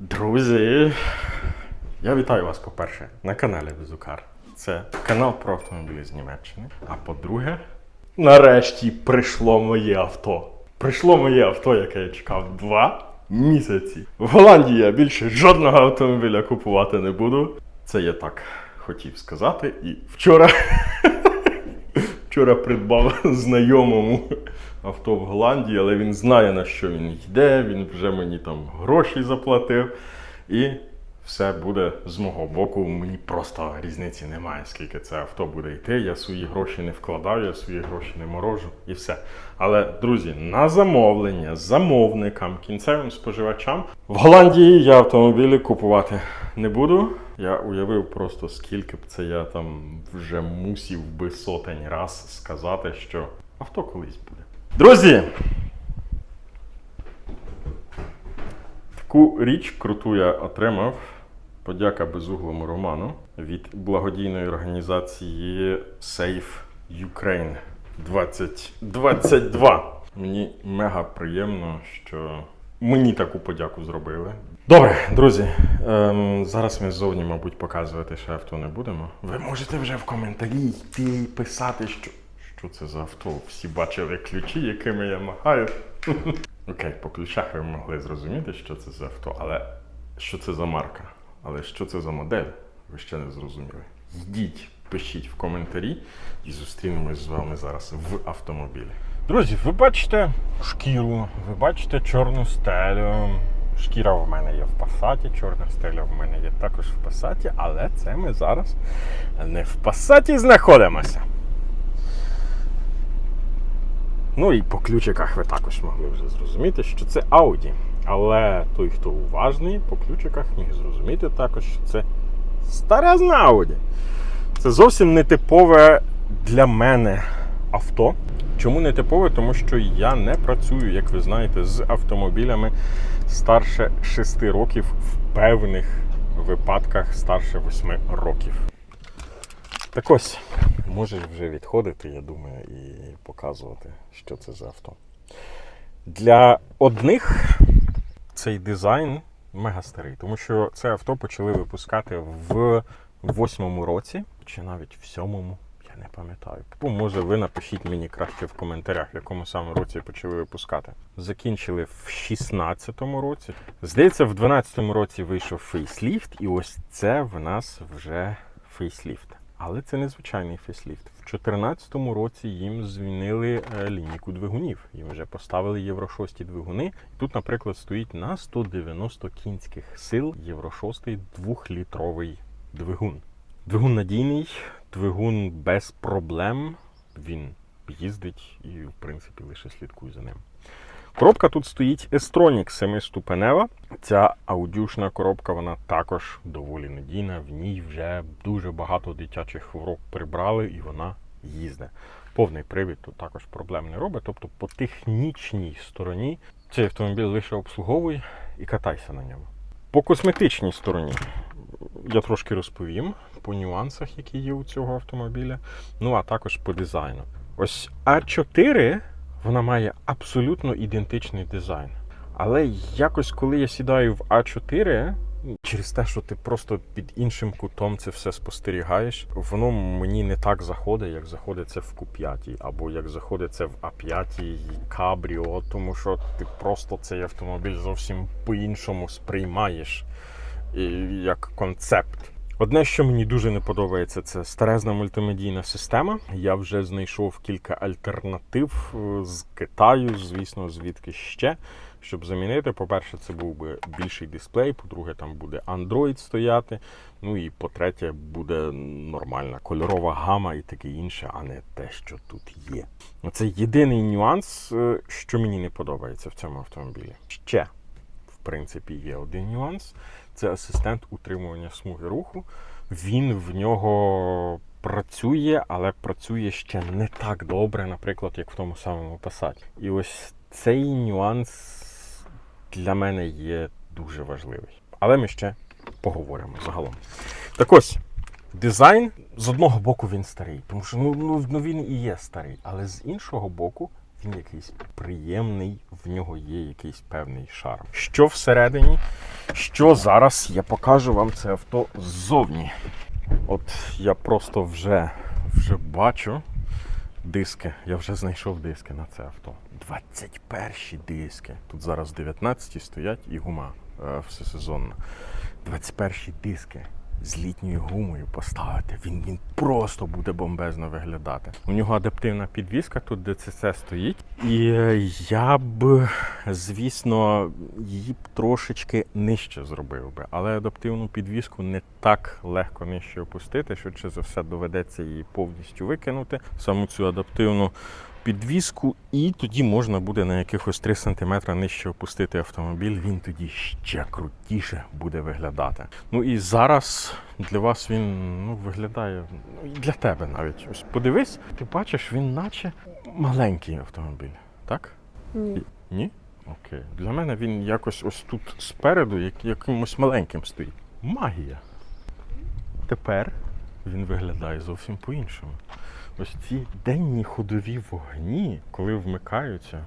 Друзі, я вітаю вас, по-перше, на каналі Безукар. Це канал про автомобілі з Німеччини. А по-друге, нарешті прийшло моє авто. Прийшло моє авто, яке я чекав два місяці. В Голландії я більше жодного автомобіля купувати не буду. Це я так хотів сказати. І вчора Вчора придбав знайомому авто в Голландії, але він знає, на що він йде, він вже мені там гроші заплатив. І все буде з мого боку. Мені просто різниці немає, скільки це авто буде йти. Я свої гроші не вкладаю, я свої гроші не морожу і все. Але, друзі, на замовлення, замовникам, кінцевим споживачам в Голландії я автомобілі купувати не буду. Я уявив просто, скільки б це я там вже мусів би сотень раз сказати, що авто колись буде. Друзі! Таку річ круту я отримав. Подяка безуглому Роману від благодійної організації Save Ukraine 2022. Мені мега приємно, що мені таку подяку зробили. Добре, друзі. Ем, зараз ми ззовні, мабуть, показувати ще авто не будемо. Ви можете вже в коментарі йти писати, що, що це за авто. Всі бачили ключі, якими я махаю. Окей, по ключах ви могли зрозуміти, що це за авто, але що це за марка? Але що це за модель? Ви ще не зрозуміли. Йдіть, пишіть в коментарі і зустрінемось з вами зараз в автомобілі. Друзі, ви бачите шкіру, ви бачите чорну стелю. Шкіра в мене є в пасаті, чорна стеля в мене є також в пасаті, але це ми зараз не в пасаті знаходимося. Ну і по ключиках ви також могли вже зрозуміти, що це Audi. Але той, хто уважний, по ключиках міг зрозуміти також, що це старезна Audi. Це зовсім не типове для мене авто. Чому не типове? Тому що я не працюю, як ви знаєте, з автомобілями старше 6 років, в певних випадках старше 8 років. Так ось, можеш вже відходити, я думаю, і показувати, що це за авто. Для одних цей дизайн мега старий, тому що це авто почали випускати в восьмому році, чи навіть в сьомому, я не пам'ятаю. Бо, може, ви напишіть мені краще в коментарях, в якому саме році почали випускати. Закінчили в 16-му році. Здається, в 12-му році вийшов фейсліфт, і ось це в нас вже фейсліфт. Але це не звичайний фейсліфт. В 2014 році їм змінили е, лінійку двигунів. Їм вже поставили Євро 6 двигуни. Тут, наприклад, стоїть на 190 кінських сил Євро 6 двохлітровий двигун. Двигун надійний, двигун без проблем. Він їздить і, в принципі, лише слідкуй за ним. Коробка тут стоїть Estronic 7-ступенева. Ця аудюшна коробка, вона також доволі надійна. В ній вже дуже багато дитячих хвороб прибрали і вона їздить. Повний привід тут також проблем не робить. Тобто по технічній стороні цей автомобіль лише обслуговуй і катайся на ньому. По косметичній стороні я трошки розповім по нюансах, які є у цього автомобіля. Ну а також по дизайну. Ось А4 вона має абсолютно ідентичний дизайн. Але якось, коли я сідаю в А4, через те, що ти просто під іншим кутом це все спостерігаєш, воно мені не так заходить, як заходить це в Q5, або як заходить це в А5 Cabrio, тому що ти просто цей автомобіль зовсім по-іншому сприймаєш як концепт. Одне, що мені дуже не подобається, це старезна мультимедійна система. Я вже знайшов кілька альтернатив е, з Китаю, звісно, звідки ще. Щоб замінити, по-перше, це був би більший дисплей, по-друге, там буде Android стояти. Ну і по-третє, буде нормальна кольорова гама і таке інше, а не те, що тут є. Це єдиний нюанс, е, що мені не подобається в цьому автомобілі. Ще, в принципі, є один нюанс це асистент утримування смуги руху. Він в нього працює, але працює ще не так добре, наприклад, як в тому самому Passat. І ось цей нюанс для мене є дуже важливий. Але ми ще поговоримо загалом. Так ось. Дизайн з одного боку він старий, тому що ну, ну, ну він і є старий, але з іншого боку Він якийсь приємний, в нього є якийсь певний шарм. Що всередині, що зараз, я покажу вам це авто ззовні. От я просто вже, вже бачу диски. Я вже знайшов диски на це авто. 21 диски. Тут зараз 19 стоять і гума е, всесезонна. 21 диски з літньою гумою поставити. Він, він просто буде бомбезно виглядати. У нього адаптивна підвіска, тут ДЦЦ стоїть. І е, я б, звісно, її б трошечки нижче зробив би. Але адаптивну підвіску не так легко нижче опустити. Швидше за все доведеться її повністю викинути. Саму цю адаптивну підвіску, і тоді можна буде на якихось 3 см нижче опустити автомобіль. Він тоді ще крутіше буде виглядати. Ну і зараз для вас він ну, виглядає ну, і для тебе навіть. Ось подивись, ти бачиш, він наче маленький автомобіль, так? Ні. Ні? Окей. Для мене він якось ось тут спереду, як, якимось маленьким стоїть. Магія. Тепер він виглядає зовсім по-іншому. Ось ці денні ходові вогні, коли вмикаються,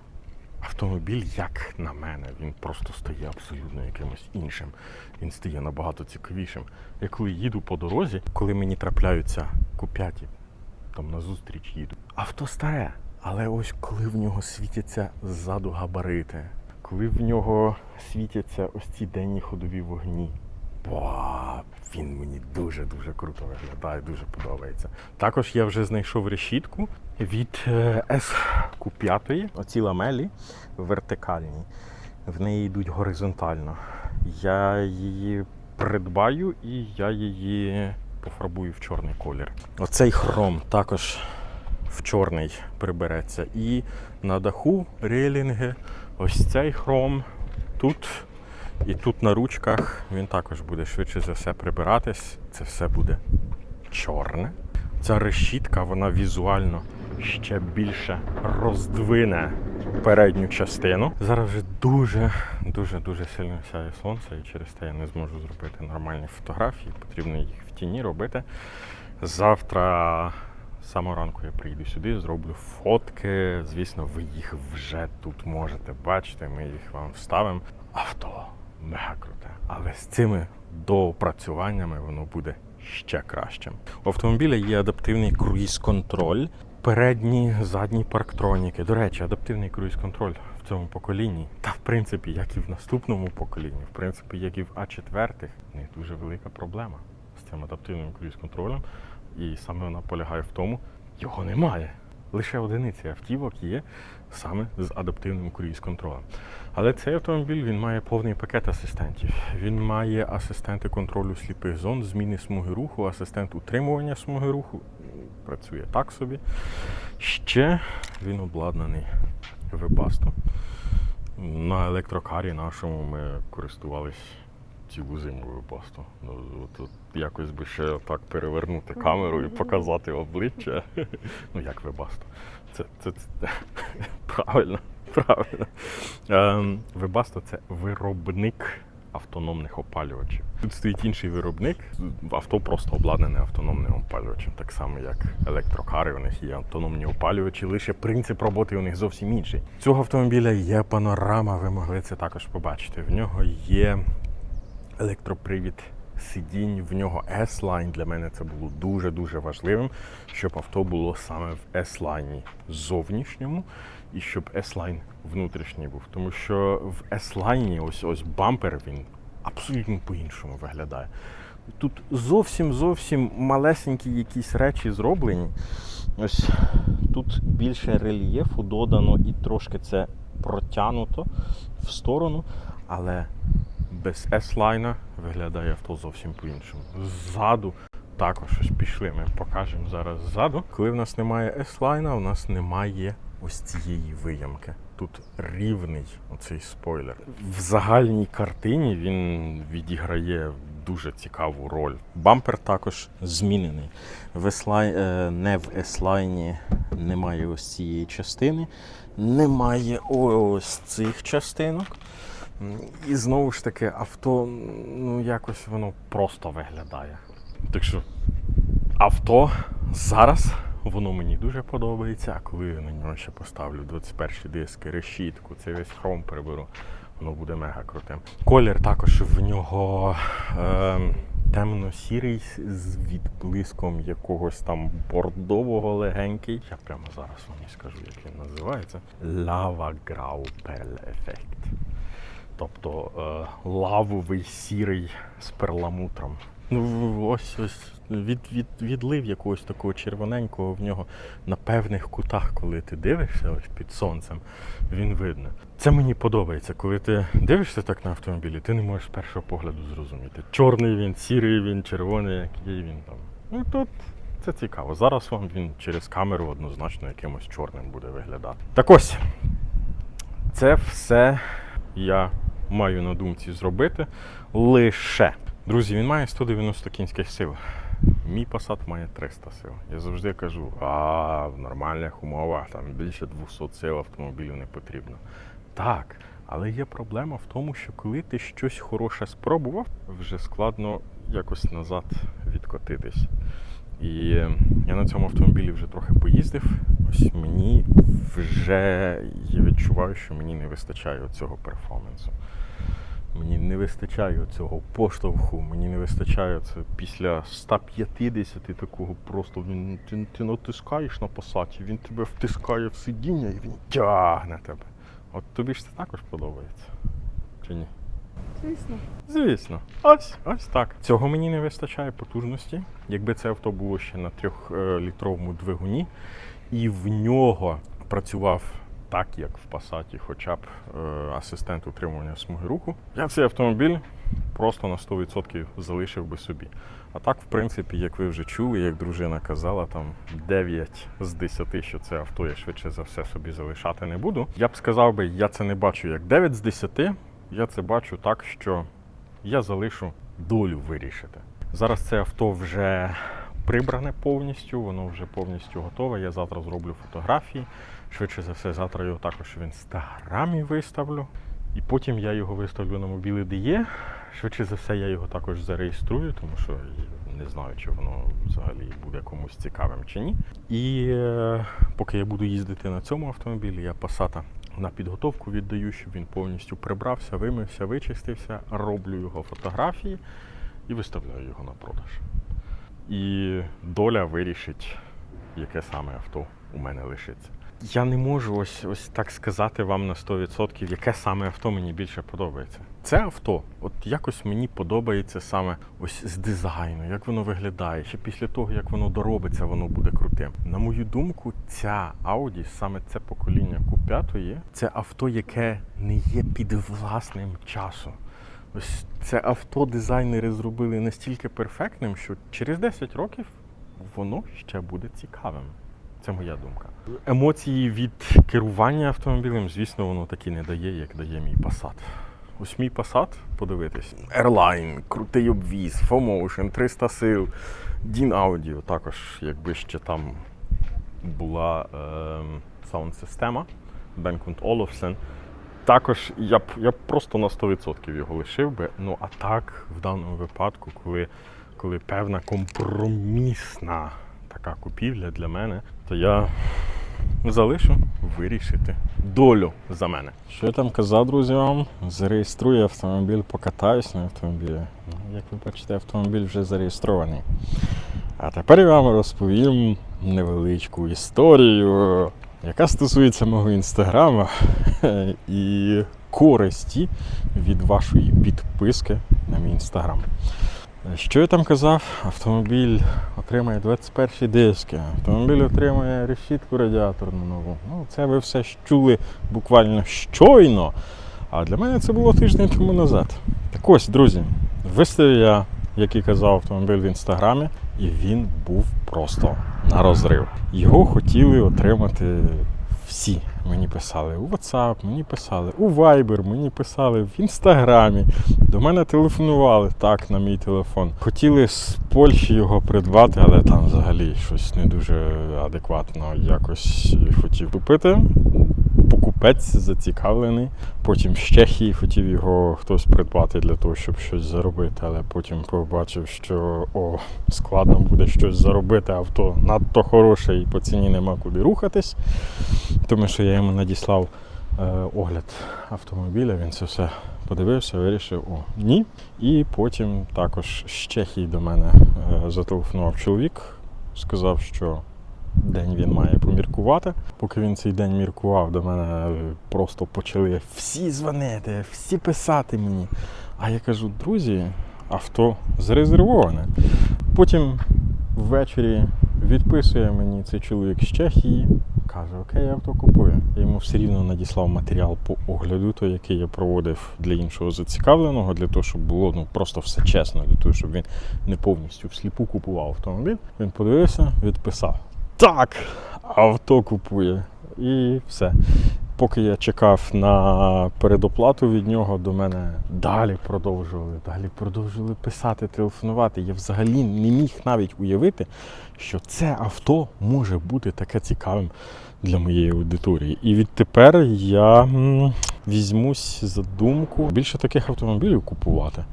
автомобіль, як на мене, він просто стає абсолютно якимось іншим. Він стає набагато цікавішим. Я коли їду по дорозі, коли мені трапляються куп'яті, там назустріч їду. Авто старе, але ось коли в нього світяться ззаду габарити, коли в нього світяться ось ці денні ходові вогні. Ба, він мені дуже-дуже круто виглядає, дуже подобається. Також я вже знайшов решітку від е, S5. Оці ламелі вертикальні. В неї йдуть горизонтально. Я її придбаю і я її пофарбую в чорний колір. Оцей хром також в чорний прибереться. І на даху рейлінги. Ось цей хром тут і тут на ручках він також буде швидше за все прибиратись. Це все буде чорне. Ця решітка, вона візуально ще більше роздвине передню частину. Зараз вже дуже, дуже, дуже сильно сяє сонце, і через те я не зможу зробити нормальні фотографії. Потрібно їх в тіні робити. Завтра з самого ранку я приїду сюди, зроблю фотки. Звісно, ви їх вже тут можете бачити. Ми їх вам вставимо. Авто мега круте. Але з цими доопрацюваннями воно буде ще кращим. У автомобіля є адаптивний круїз-контроль, передні, задні парктроніки. До речі, адаптивний круїз-контроль в цьому поколінні, та в принципі, як і в наступному поколінні, в принципі, як і в А4, в них дуже велика проблема з цим адаптивним круїз-контролем. І саме вона полягає в тому, його немає. Лише одиниці автівок є саме з адаптивним круїз-контролем. Але цей автомобіль він має повний пакет асистентів. Він має асистенти контролю сліпих зон, зміни смуги руху, асистент утримування смуги руху. Працює так собі. Ще він обладнаний вебасто. На електрокарі нашому ми користувались цілу зиму вебасто. Ну, от, от якось би ще так перевернути камеру і показати обличчя. Ну як вебасто. Це, це, це правильно, правильно. Ем, Вебасто це виробник автономних опалювачів. Тут стоїть інший виробник. Авто просто обладнане автономним опалювачем. Так само, як електрокари, у них є автономні опалювачі, лише принцип роботи у них зовсім інший. Цього автомобіля є панорама, ви могли це також побачити. В нього є електропривід сидінь, в нього S-Line. Для мене це було дуже-дуже важливим, щоб авто було саме в S-Line зовнішньому і щоб S-Line внутрішній був. Тому що в S-Line ось ось бампер він абсолютно по-іншому виглядає. Тут зовсім зовсім малесенькі якісь речі зроблені. Ось тут більше рельєфу додано і трошки це протягнуто в сторону, але без S-лайна виглядає авто зовсім по-іншому. Ззаду також ось пішли. Ми покажемо зараз ззаду. Коли в нас немає S-лайна, у нас немає ось цієї виямки. Тут рівний оцей спойлер. В загальній картині він відіграє дуже цікаву роль. Бампер також змінений. В S-line, е, не в S-лайні немає ось цієї частини, немає ось цих частинок. І знову ж таки, авто, ну якось воно просто виглядає. Так що авто зараз воно мені дуже подобається. А коли я на нього ще поставлю 21 диски, решітку, цей весь хром приберу, воно буде мега крутим. Колір також в нього е, темно-сірий з відблиском якогось там бордового легенький. Я прямо зараз вам і скажу, як він називається. Lava Graupel ефект. Тобто е, лавовий сірий з перламутром. Ну, ось ось від, від, відлив якогось такого червоненького в нього на певних кутах, коли ти дивишся ось під сонцем, він видно. Це мені подобається. Коли ти дивишся так на автомобілі, ти не можеш з першого погляду зрозуміти. Чорний він, сірий він, червоний, який він там. Ну тут це цікаво. Зараз вам він через камеру однозначно якимось чорним буде виглядати. Так ось, це все я маю на думці зробити лише. Друзі, він має 190 кінських сил. Мій Passat має 300 сил. Я завжди кажу, а в нормальних умовах там більше 200 сил автомобілю не потрібно. Так, але є проблема в тому, що коли ти щось хороше спробував, вже складно якось назад відкотитись. І я на цьому автомобілі вже трохи поїздив. Ось мені вже я відчуваю, що мені не вистачає цього перформансу. Мені не вистачає цього поштовху, мені не вистачає це після 150 такого просто він ти, ти натискаєш на посаді, він тебе втискає в сидіння і він тягне тебе. От тобі ж це також подобається. Чи ні? Звісно. Звісно, ось ось так. Цього мені не вистачає потужності. Якби це авто було ще на трьохлітровому двигуні, і в нього працював так, як в Пасаті, хоча б е, асистент утримування смуги руху, я цей автомобіль просто на 100% залишив би собі. А так, в принципі, як ви вже чули, як дружина казала, там 9 з 10, що це авто я швидше за все собі залишати не буду. Я б сказав би, я це не бачу як 9 з 10, я це бачу так, що я залишу долю вирішити. Зараз це авто вже прибране повністю, воно вже повністю готове. Я завтра зроблю фотографії. Швидше за все, завтра його також в інстаграмі виставлю. І потім я його виставлю на мобілі DE. Швидше за все, я його також зареєструю, тому що не знаю, чи воно взагалі буде комусь цікавим чи ні. І е, поки я буду їздити на цьому автомобілі, я Passat на підготовку віддаю, щоб він повністю прибрався, вимився, вичистився, роблю його фотографії і виставляю його на продаж. І доля вирішить, яке саме авто у мене лишиться. Я не можу ось ось так сказати вам на 100%, яке саме авто мені більше подобається. Це авто, от якось мені подобається саме ось з дизайну, як воно виглядає. Ще після того, як воно доробиться, воно буде крутим. На мою думку, ця Audi, саме це покоління Q5, це авто, яке не є під власним часом. Ось це авто дизайнери зробили настільки перфектним, що через 10 років воно ще буде цікавим. Це моя думка. Емоції від керування автомобілем, звісно, воно таки не дає, як дає мій Passat. Ось мій Passat, подивитись. Airline, крутий обвіз, 4Motion, 300 сил, DIN Audio. Також, якби ще там була е, саунд-система Bangkut Olufsen. Також я б я б просто на 100% його лишив би. Ну а так, в даному випадку, коли, коли певна компромісна така купівля для мене, то я залишу вирішити долю за мене. Що я там казав, друзі, вам? Зареєструю автомобіль, покатаюсь на автомобілі. Ну, Як ви бачите, автомобіль вже зареєстрований. А тепер я вам розповім невеличку історію, яка стосується мого інстаграма і користі від вашої підписки на мій інстаграм. Що я там казав? Автомобіль отримає 21 диски, автомобіль отримає решітку радіаторну нову. Ну, це ви все чули буквально щойно. А для мене це було тиждень тому назад. Так ось, друзі, виставив я, як і казав, автомобіль в інстаграмі, і він був просто на розрив. Його хотіли отримати всі. Мені писали у WhatsApp, мені писали у Viber, мені писали в Інстаграмі. До мене телефонували так на мій телефон. Хотіли з Польщі його придбати, але там взагалі щось не дуже адекватно якось хотів купити. Покупець зацікавлений. Потім з Чехії хотів його хтось придбати для того, щоб щось заробити, але потім побачив, що о, складно буде щось заробити, авто надто хороше і по ціні нема куди рухатись. Тому що я йому надіслав е, огляд автомобіля, він це все подивився, вирішив, о, ні. І потім також з Чехії до мене е, зателефонував чоловік, сказав, що день він має поміркувати. Поки він цей день міркував, до мене е, просто почали всі дзвонити, всі писати мені. А я кажу, друзі, авто зарезервоване. Потім ввечері відписує мені цей чоловік з Чехії, каже, окей, авто купую. Я йому все рівно надіслав матеріал по огляду, той, який я проводив для іншого зацікавленого, для того, щоб було ну, просто все чесно, для того, щоб він не повністю всліпу купував автомобіль. Він подивився, відписав. Так, авто купує. І все. Поки я чекав на передоплату від нього, до мене далі продовжували, далі продовжували писати, телефонувати. Я взагалі не міг навіть уявити, що це авто може бути таке цікавим для моєї аудиторії. І відтепер я візьмусь за думку більше таких автомобілів купувати.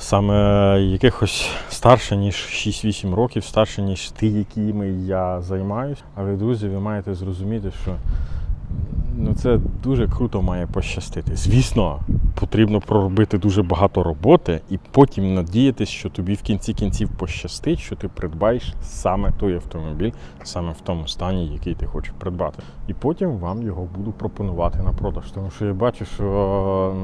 Саме якихось старше, ніж 6-8 років, старше, ніж ті, якими я займаюся. Але, друзі, ви маєте зрозуміти, що ну, це дуже круто має пощастити. Звісно, потрібно проробити дуже багато роботи і потім надіятися, що тобі в кінці кінців пощастить, що ти придбаєш саме той автомобіль, саме в тому стані, який ти хочеш придбати. І потім вам його буду пропонувати на продаж. Тому що я бачу, що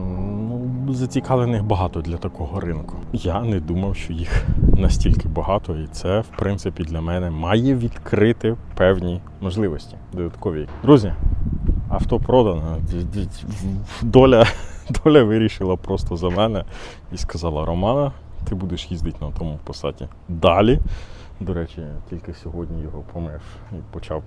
ну, зацікавлених багато для такого ринку. Я не думав, що їх настільки багато, і це, в принципі, для мене має відкрити певні можливості додаткові. Друзі, авто продано. Доля, доля вирішила просто за мене і сказала: Романа, ти будеш їздити на тому посаді далі. До речі, тільки сьогодні його помив і почав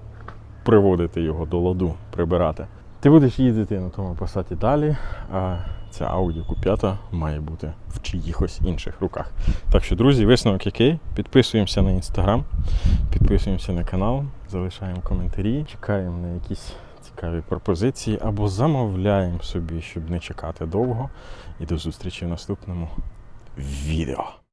приводити його до ладу, прибирати. Ти будеш їздити на тому посаді далі, а ця Audi Q5 має бути в чиїхось інших руках. Так що, друзі, висновок який? Підписуємося на інстаграм, підписуємося на канал, залишаємо коментарі, чекаємо на якісь цікаві пропозиції або замовляємо собі, щоб не чекати довго. І до зустрічі в наступному відео.